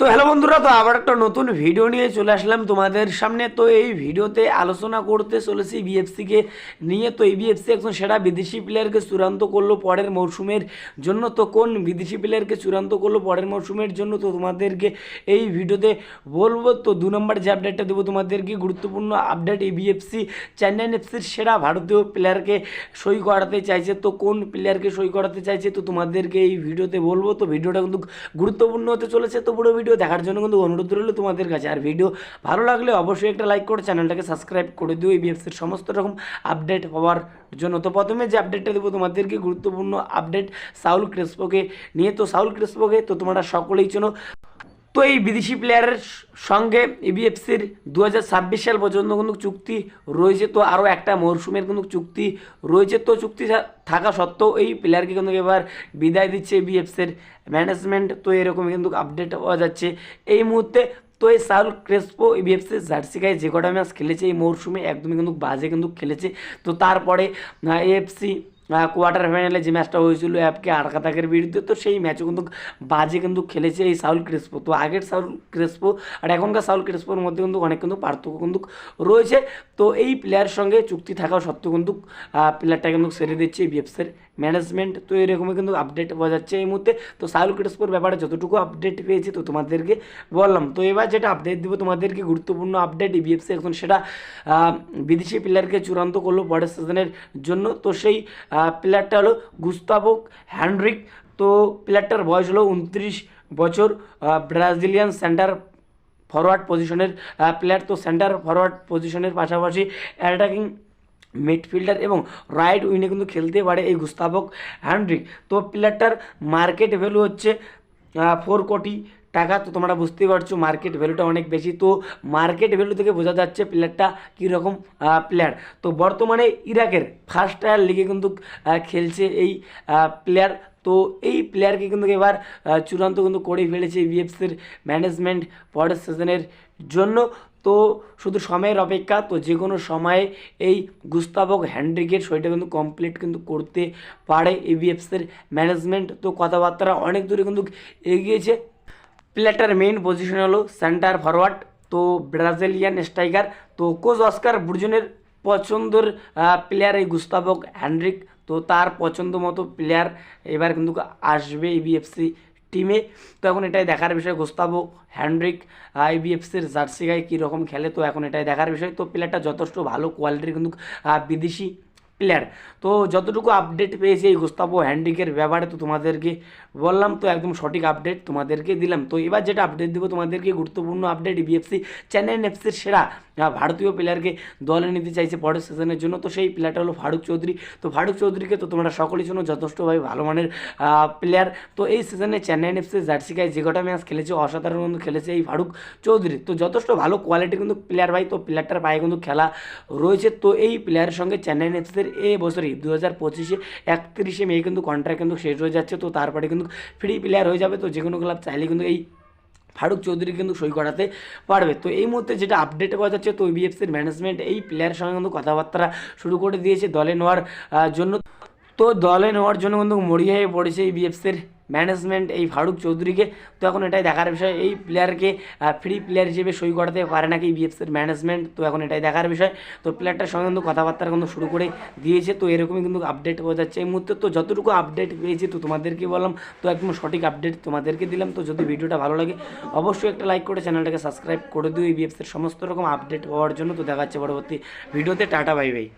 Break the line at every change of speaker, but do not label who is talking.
তো হ্যালো বন্ধুরা, তো আবার একটা নতুন ভিডিও নিয়ে চলে আসলাম তোমাদের সামনে। তো এই ভিডিওতে আলোচনা করতে চলেছি বিএফসিকে নিয়ে। তো এই বিএফসি এখন সেরা বিদেশি প্লেয়ারকে চূড়ান্ত করল পরের মরশুমের জন্য। তো কোন বিদেশি প্লেয়ারকে চূড়ান্ত করল পরের মরশুমের জন্য? তো তোমাদেরকে এই ভিডিওতে বলব। তো দু নম্বর যে আপডেটটা দেবো তোমাদেরকে, গুরুত্বপূর্ণ আপডেট এই বিএফসি চেন্নাইন এফসির সেরা ভারতীয় প্লেয়ারকে সই করাতে চাইছে। তো কোন প্লেয়ারকে সই করাতে চাইছে? তো তোমাদেরকে এই ভিডিওতে বলব। তো ভিডিওটা কিন্তু গুরুত্বপূর্ণ হতে চলেছে। তো পুরো ভিডিও দেখার জন্য কিন্তু অনুরোধ রইল তোমাদের কাছে। আর ভিডিও ভালো লাগলে অবশ্যই একটা লাইক করে চ্যানেলটাকে সাবস্ক্রাইব করে দিও এই বিএফসির সমস্ত রকম আপডেট হওয়ার জন্য। তো প্রথমে যে আপডেটটা দেবো, তোমাদেরকে গুরুত্বপূর্ণ আপডেট সাউল ক্রেসপোকে নিয়ে। তো সাউল ক্রেসপোকে, তো তোমরা সকলেই চেনো তো এই বিদেশি প্লেয়ারের সঙ্গে ইবিএফসির দু হাজার ছাব্বিশ সাল পর্যন্ত কিন্তু চুক্তি রয়েছে তো আরও একটা মরশুমের কিন্তু চুক্তি রয়েছে তো চুক্তি থাকা সত্ত্বেও এই প্লেয়ারকে কিন্তু এবার বিদায় দিচ্ছে বিএফসির ম্যানেজমেন্ট তো এরকম কিন্তু আপডেট পাওয়া যাচ্ছে। এই মুহূর্তে তো এই সাউল ক্রেসপো ইবিএফসি জার্সি গায়ে যে কটা ম্যাচ খেলেছে এই মরশুমে একদমই কিন্তু বাজে কিন্তু খেলেছে। তো তারপরে এএফসি কোয়ার্টার ফাইনালে যে ম্যাচটা হয়েছিল অ্যাপকে আরকাতাকের বিরুদ্ধে, তো সেই ম্যাচও কিন্তু বাজে কিন্তু খেলেছে এই সাউল ক্রেসপো। তো আগের সাউল ক্রেসপো আর এখনকার সাউল ক্রেসপোর মধ্যে কিন্তু অনেক কিন্তু পার্থক্য কিন্তু রয়েছে। তো এই প্লেয়ারের সঙ্গে চুক্তি থাকা সত্ত্বেও কিন্তু প্লেয়ারটা কিন্তু সেরে দিচ্ছে বিএফসের ম্যানেজমেন্ট তো এরকমই কিন্তু আপডেট পাওয়া যাচ্ছে এই মুহূর্তে। তো সাউল ক্রেসপোর ব্যাপারে যতটুকু আপডেট পেয়েছি, তো তোমাদেরকে বললাম। তো এবার যেটা আপডেট দেবো, তোমাদেরকে গুরুত্বপূর্ণ আপডেট বিএফসি এখন সেটা বিদেশি প্লেয়ারকে চূড়ান্ত করল পরের সিজনের জন্য। তো সেই প্লেয়ারটা হলো গুস্তাভোক হ্যান্ড্রিক। তো প্লেয়ারটার বয়স হলো উনত্রিশ বছর। ব্রাজিলিয়ান সেন্টার ফরওয়ার্ড পজিশনের প্লেয়ার তো সেন্টার ফরওয়ার্ড পজিশনের পাশাপাশি অ্যাটাকিং মিডফিল্ডার এবং রাইট উইনে কিন্তু খেলতে পারে এই গুস্তাভক হ্যান্ড্রিক। তো প্লেয়ারটার মার্কেট ভ্যালু হচ্ছে ফোর কোটি টাকা। তো তোমরা বুঝতেই পারছ মার্কেট ভ্যালুটা অনেক বেশি। তো মার্কেট ভ্যালু থেকে বোঝা যাচ্ছে প্লেয়ারটা কীরকম প্লেয়ার তো বর্তমানে ইরাকের ফার্স্ট টায়ার লিগে কিন্তু খেলছে এই প্লেয়ার তো এই প্লেয়ারকে কিন্তু এবার চূড়ান্ত কিন্তু করে ফেলেছে বিএফসির ম্যানেজমেন্ট পরের সিজনের জন্য। তো শুধু সময়ের অপেক্ষা, তো যে কোনো সময়ে এই গুস্তাবক হ্যান্ড্রিকের সইটা কিন্তু কমপ্লিট কিন্তু করতে পারে এবিএফসির ম্যানেজমেন্ট তো কথাবার্তা অনেক দূরে কিন্তু এগিয়েছে। প্লেয়ারটার মেইন পজিশন হলো সেন্টার ফরওয়ার্ড তো ব্রাজিলিয়ান স্ট্রাইকার তো কোচ অস্কার বুর্জনের পছন্দের প্লেয়ার এই গুস্তাবক হ্যান্ড্রিক। তো তার পছন্দ মতো প্লেয়ার এবার কিন্তু আসবে ইবিএফসি টিমে। তো এখন এটাই দেখার বিষয়। গোস্তাবো হ্যান্ড্রিক আইবিএফসির জার্সি গায়ে কীরকম খেলে, তো এখন এটাই দেখার বিষয়। তো প্লেয়ারটা যথেষ্ট ভালো কোয়ালিটির কিন্তু বিদেশি প্লেয়ার তো যতটুকু আপডেট পেয়েছি এই গোস্তাবো হ্যান্ডিকের ব্যাপারে তো তোমাদেরকে বললাম, তো একদম সঠিক আপডেট তোমাদেরকে দিলাম। তো এবার যেটা আপডেট দেবো তোমাদেরকে গুরুত্বপূর্ণ আপডেট বিএফসি চেন্নাই এফসির সেরা ভারতীয় প্লেয়ারকে দলে নিতে চাইছে পরের সিজনের জন্য। তো সেই প্লেয়ারটা হলো ফারুক চৌধুরী। তো ফারুক চৌধুরীকে তো তোমরা সকলেই জন্য যথেষ্টভাবে ভালো মানের প্লেয়ার তো এই সিজনে চেন্নাই এফসি জার্সি গায়ে যে কটা ম্যাচ খেলেছে, অসাধারণ কিন্তু খেলেছে এই ফারুক চৌধুরী। তো যথেষ্ট ভালো কোয়ালিটি কিন্তু প্লেয়ার ভাই, তো প্লেয়ারটার পায়ে কিন্তু খেলা রয়েছে। তো এই প্লেয়ারের সঙ্গে চেন্নাই এফসির এই বছরই দু হাজার পঁচিশে একত্রিশে মে কিন্তু কন্ট্রাক্ট কিন্তু শেষ হয়ে যাচ্ছে। তো তারপরে কিন্তু ফ্রি প্লেয়ার হয়ে যাবে। তো যে কোনো ক্লাব চাইলে কিন্তু এই ফারুক চৌধুরী কিন্তু সই করাতে পারবে। তো এই মুহূর্তে যেটা আপডেট পাওয়া যাচ্ছে, তো বিএফসির ম্যানেজমেন্ট এই প্লেয়ারের সঙ্গে কিন্তু কথাবার্তা শুরু করে দিয়েছে দলে নেওয়ার জন্য। তো দলে নেওয়ার জন্য কিন্তু মরিয়া হয়ে পড়েছে এই বিএফসির ম্যানেজমেন্ট এই ফারুক চৌধুরীকে। তো এখন এটাই দেখার বিষয়, এই প্লেয়ারকে ফ্রি প্লেয়ার হিসেবে সই করাতে পারে নাকি বিএফসির ম্যানেজমেন্ট তো এখন এটাই দেখার বিষয়। তো প্লেয়ারটার সঙ্গে কিন্তু কথাবার্তা কিন্তু শুরু করে দিয়েছে, তো এরকমই কিন্তু আপডেট পাওয়া যাচ্ছে। এই মুহূর্তে তো যতটুকু আপডেট পেয়েছি, তো তোমাদেরকে বললাম, তো একদম সঠিক আপডেট তোমাদেরকে দিলাম। তো যদি ভিডিওটা ভালো লাগে, অবশ্যই একটা লাইক করে চ্যানেলটাকে সাবস্ক্রাইব করে দিও। এই বিএফসির সমস্ত রকম আপডেট পাওয়ার জন্য। তো দেখা যাচ্ছে পরবর্তী ভিডিওতে। Tata bye bye